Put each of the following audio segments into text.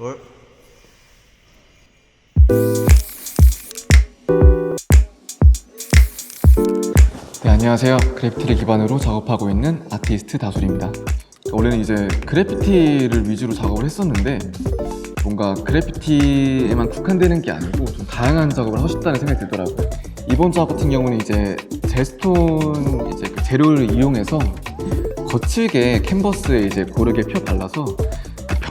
뭘? 네, 안녕하세요. 그래피티를 기반으로 작업하고 있는 아티스트 다솔입니다. 원래는 이제 그래피티를 위주로 작업을 했었는데 뭔가 그래피티에만 국한되는 게 아니고 좀 다양한 작업을 하고 싶다는 생각이 들더라고요. 이번 작업 같은 경우는 이제 제스톤 이제 그 재료를 이용해서 거칠게 캔버스에 이제 고르게 펴 발라서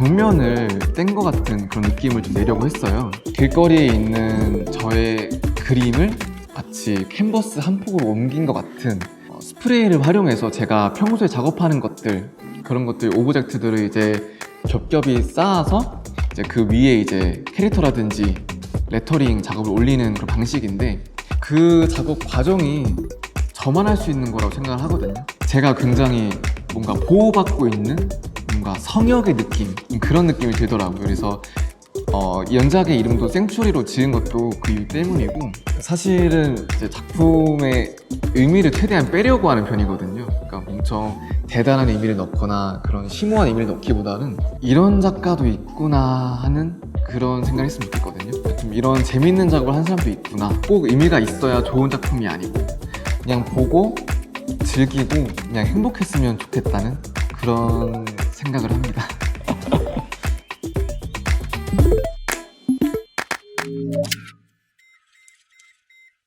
벽면을 뗀 것 같은 그런 느낌을 좀 내려고 했어요. 길거리에 있는 저의 그림을 마치 캔버스 한 폭으로 옮긴 것 같은 어, 스프레이를 활용해서 제가 평소에 작업하는 것들 그런 것들 오브젝트들을 이제 겹겹이 쌓아서 이제 그 위에 이제 캐릭터라든지 레터링 작업을 올리는 그런 방식인데 그 작업 과정이 저만 할 수 있는 거라고 생각을 하거든요. 제가 굉장히 뭔가 보호받고 있는 뭔가 성역의 느낌 그런 느낌이 들더라고요. 그래서 어, 이 연작의 이름도 생츄리로 지은 것도 그 이유 때문이고 사실은 이제 작품의 의미를 최대한 빼려고 하는 편이거든요. 그러니까 엄청 대단한 의미를 넣거나 그런 심오한 의미를 넣기보다는 이런 작가도 있구나 하는 그런 생각을 했으면 좋겠거든요. 좀 이런 재밌는 작업을 한 사람도 있구나. 꼭 의미가 있어야 좋은 작품이 아니고 그냥 보고 즐기고 그냥 행복했으면 좋겠다는 그런 생각을 합니다.